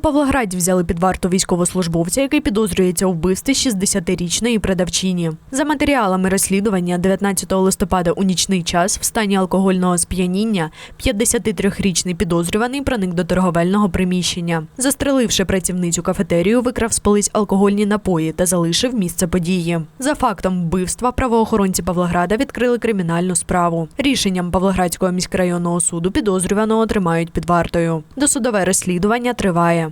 Павлограді взяли під варту військовослужбовця, який підозрюється у вбивстві 60-річної продавчині. За матеріалами розслідування 19 листопада у нічний час в стані алкогольного сп'яніння 53-річний підозрюваний проник до торговельного приміщення. Застреливши працівницю кафетерію, викрав з полиць алкогольні напої та залишив місце події. За фактом вбивства правоохоронці Павлограда відкрили кримінальну справу. Рішенням Павлоградського міськрайонного суду підозрюваного тримають під вартою. Досудове розслідування триває.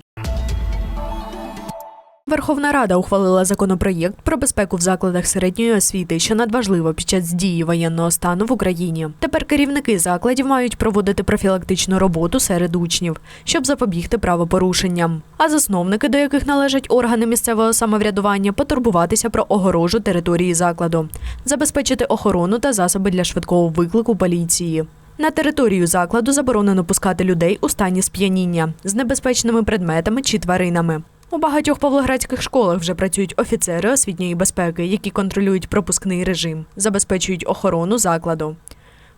Верховна Рада ухвалила законопроєкт про безпеку в закладах середньої освіти, що надважливо під час дії воєнного стану в Україні. Тепер керівники закладів мають проводити профілактичну роботу серед учнів, щоб запобігти правопорушенням. А засновники, до яких належать органи місцевого самоврядування, потурбуватися про огорожу території закладу, забезпечити охорону та засоби для швидкого виклику поліції. На територію закладу заборонено пускати людей у стані сп'яніння з небезпечними предметами чи тваринами. У багатьох павлоградських школах вже працюють офіцери освітньої безпеки, які контролюють пропускний режим, забезпечують охорону закладу.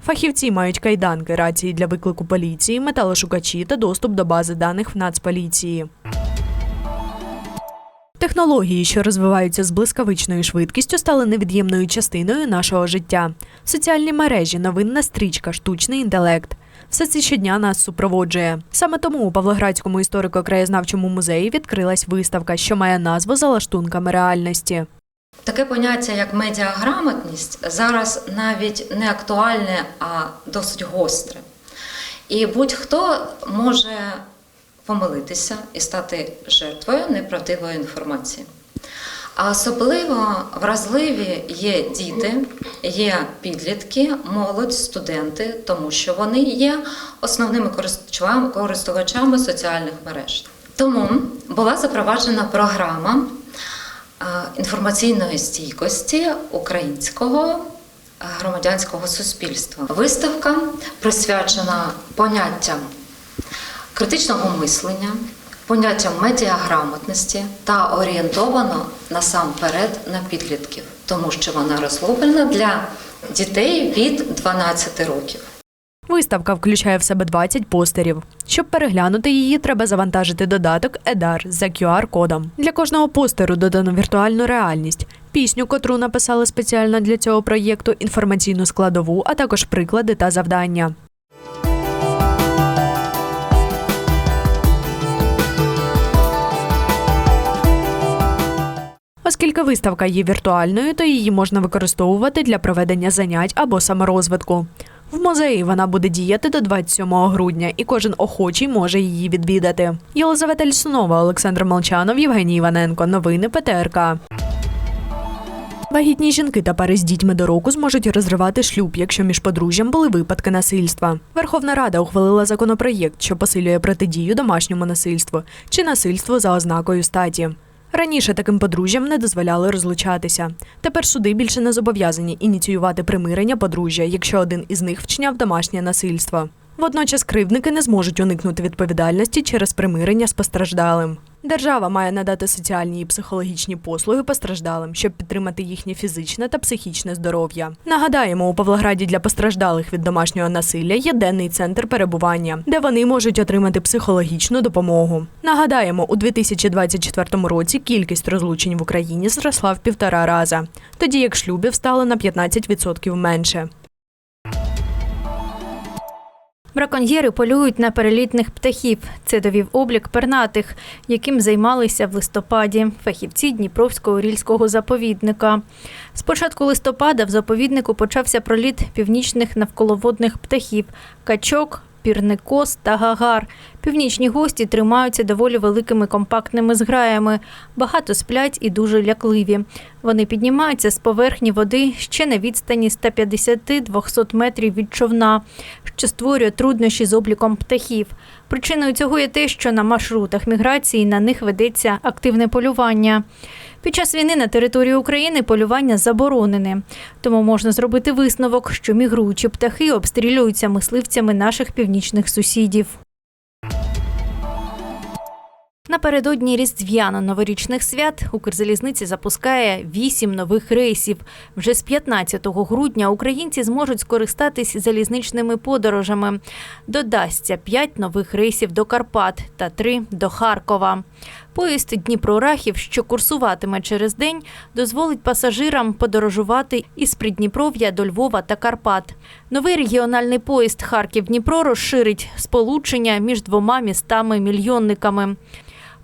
Фахівці мають кайданки, рації для виклику поліції, металошукачі та доступ до бази даних в Нацполіції. Технології, що розвиваються з блискавичною швидкістю, стали невід'ємною частиною нашого життя. Соціальні мережі, новинна стрічка, штучний інтелект. Все це щодня нас супроводжує. Саме тому у Павлоградському історико-краєзнавчому музеї відкрилась виставка, що має назву за лаштунками реальності. Таке поняття, як медіаграмотність, зараз навіть не актуальне, а досить гостре. І будь-хто може помилитися і стати жертвою неправдивої інформації. А особливо вразливі є діти, є підлітки, молодь, студенти, тому що вони є основними користувачами- соціальних мереж. Тому була запроваджена програма е, інформаційної стійкості українського е, громадянського суспільства. Виставка присвячена поняттям критичного мислення, поняттям медіаграмотності та орієнтована насамперед на підлітків, тому що вона розроблена для дітей від 12 років. Виставка включає в себе 20 постерів. Щоб переглянути її, треба завантажити додаток Едар за QR-кодом. Для кожного постеру додано віртуальну реальність, пісню, котру написали спеціально для цього проєкту, інформаційну складову, а також приклади та завдання. Оскільки виставка є віртуальною, то її можна використовувати для проведення занять або саморозвитку. В музеї вона буде діяти до 27 грудня, і кожен охочий може її відвідати. Єлизавета Лісунова, Олександр Молчанов, Євгеній Іваненко. Новини ПТРК. Вагітні жінки та пари з дітьми до року зможуть розривати шлюб, якщо між подружжям були випадки насильства. Верховна Рада ухвалила законопроєкт, що посилює протидію домашньому насильству чи насильству за ознакою статі. Раніше таким подружжям не дозволяли розлучатися. Тепер суди більше не зобов'язані ініціювати примирення подружжя, якщо один із них вчиняв домашнє насильство. Водночас кривдники не зможуть уникнути відповідальності через примирення з постраждалим. Держава має надати соціальні і психологічні послуги постраждалим, щоб підтримати їхнє фізичне та психічне здоров'я. Нагадаємо, у Павлограді для постраждалих від домашнього насилля є денний центр перебування, де вони можуть отримати психологічну допомогу. Нагадаємо, у 2024 році кількість розлучень в Україні зросла в півтора раза, тоді як шлюбів стало на 15% менше. Браконьєри полюють на перелітних птахів. Це довів облік пернатих, яким займалися в листопаді фахівці Дніпровського рільського заповідника. З початку листопада в заповіднику почався проліт північних навколоводних птахів качок. Пірникос та гагар. Північні гості тримаються доволі великими компактними зграями. Багато сплять і дуже лякливі. Вони піднімаються з поверхні води ще на відстані 150-200 метрів від човна, що створює труднощі з обліком птахів. Причиною цього є те, що на маршрутах міграції на них ведеться активне полювання. Під час війни на території України полювання заборонене, тому можна зробити висновок, що мігруючі птахи обстрілюються мисливцями наших північних сусідів. Напередодні різдвяно-новорічних свят Укрзалізниці запускає вісім нових рейсів. Вже з 15 грудня українці зможуть скористатись залізничними подорожами. Додасться п'ять нових рейсів до Карпат та три до Харкова. Поїзд Дніпро-Рахів, що курсуватиме через день, дозволить пасажирам подорожувати із Придніпров'я до Львова та Карпат. Новий регіональний поїзд Харків-Дніпро розширить сполучення між двома містами-мільйонниками.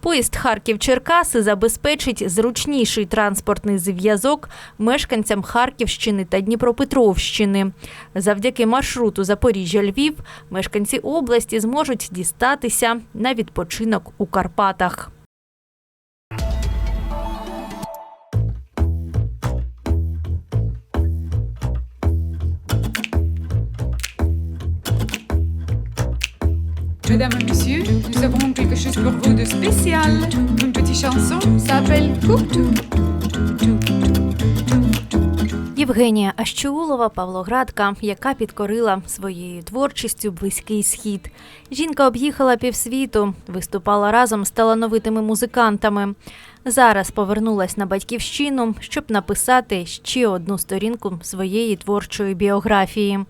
Поїзд Харків-Черкаси забезпечить зручніший транспортний зв'язок мешканцям Харківщини та Дніпропетровщини. Завдяки маршруту Запоріжжя-Львів мешканці області зможуть дістатися на відпочинок у Карпатах. Mesdames et messieurs, nous avons quelque chose pour vous de spécial. Une petite chanson s'appelle Coucou. Євгенія Ащеулова, Павлоградка, яка підкорила своєю творчістю близький схід. Жінка об'їхала півсвіту, виступала разом з талановитими музикантами. Зараз повернулась на батьківщину, щоб написати ще одну сторінку своєї творчої біографії.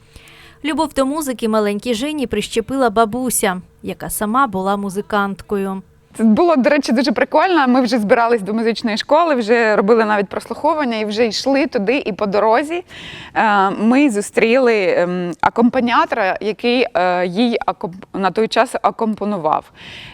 Любов до музики маленькій Жені прищепила бабуся, яка сама була музиканткою. Це було, до речі, дуже прикольно. Ми вже збирались до музичної школи, вже робили навіть прослуховування і вже йшли туди. І по дорозі е, ми зустріли ем, акомпаніатора, який е, їй на той час акомпонував.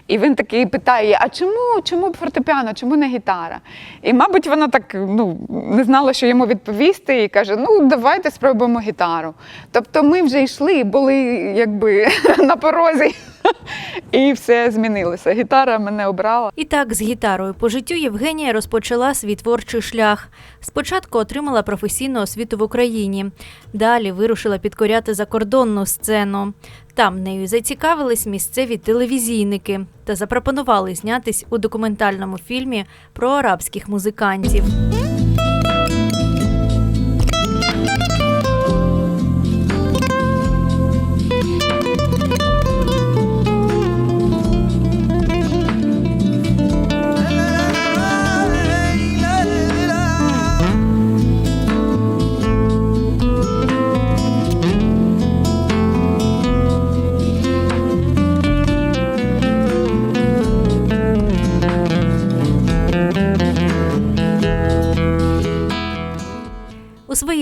І він такий питає: а чому, чому фортепіано, чому не гітара? І, мабуть, вона так ну, не знала, що йому відповісти, і каже: Ну, давайте спробуємо гітару. Тобто ми вже йшли, були якби на порозі. І все змінилося. Гітара мене обрала. І так, з гітарою по життю Євгенія розпочала свій творчий шлях. Спочатку отримала професійну освіту в Україні, далі вирушила підкоряти закордонну сцену. Там нею зацікавились місцеві телевізійники та запропонували знятись у документальному фільмі про арабських музикантів.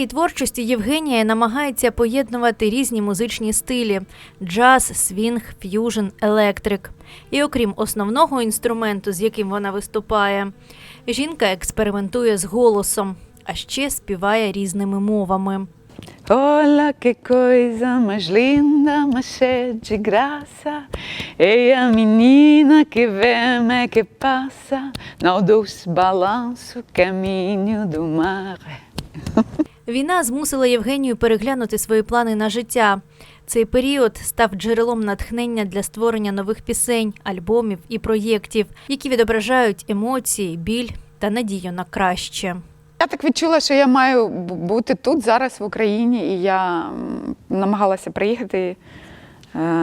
Своїй творчості Євгенія намагається поєднувати різні музичні стилі: джаз, свінг, ф'южн, електрик. І окрім основного інструменту, з яким вона виступає, жінка експериментує з голосом, а ще співає різними мовами. Olha que coisa mais linda, mais cheia de graça. E a menina que vem é que passa no doce balanço caminho do mar. Війна змусила Євгенію переглянути свої плани на життя. Цей період став джерелом натхнення для створення нових пісень, альбомів і проєктів, які відображають емоції, біль та надію на краще. Я так відчула, що я маю бути тут зараз в Україні, і я намагалася приїхати.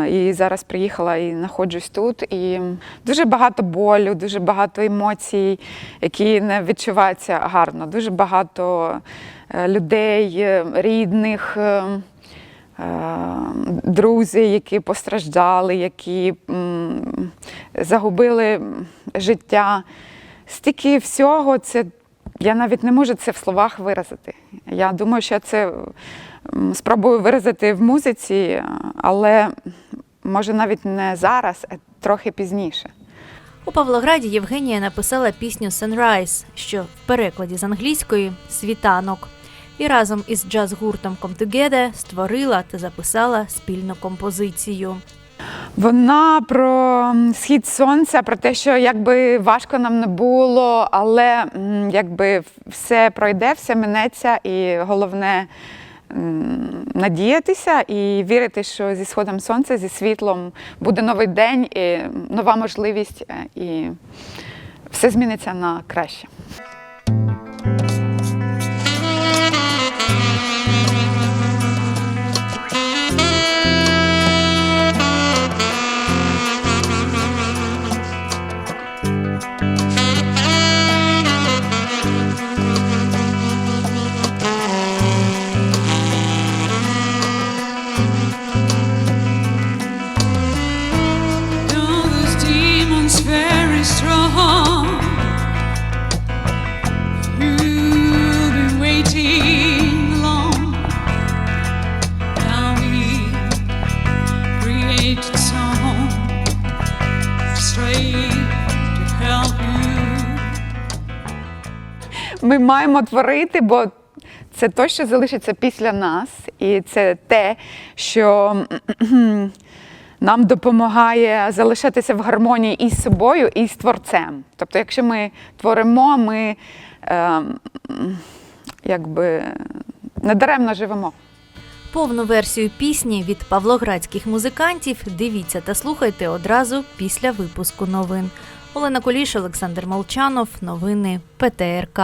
І зараз приїхала і знаходжусь тут. І дуже багато болю, дуже багато емоцій, які не відчуваються гарно. Дуже багато е, людей, е, рідних, е, е, друзів, які постраждали, які загубили життя. Стільки всього, це я навіть не можу це в словах виразити. Я думаю, що я це спробую виразити в музиці, але може навіть не зараз, а трохи пізніше. У Павлограді Євгенія написала пісню Sunrise, що в перекладі з англійської світанок. І разом із джаз-гуртом Come Together створила та записала спільну композицію. Вона про схід сонця, про те, що якби важко нам не було, але якби все пройде, все минеться, і головне надіятися і вірити, що зі сходом сонця, зі світлом буде новий день, і нова можливість, е, і все зміниться на краще. Ми маємо творити, бо це те, що залишиться після нас, і це те, що нам допомагає залишатися в гармонії із собою і з творцем. Тобто, якщо ми творимо, ми е, якби недаремно живемо. Повну версію пісні від павлоградських музикантів дивіться та слухайте одразу після випуску новин. Олена Куліш, Олександр Молчанов. Новини ПТРК.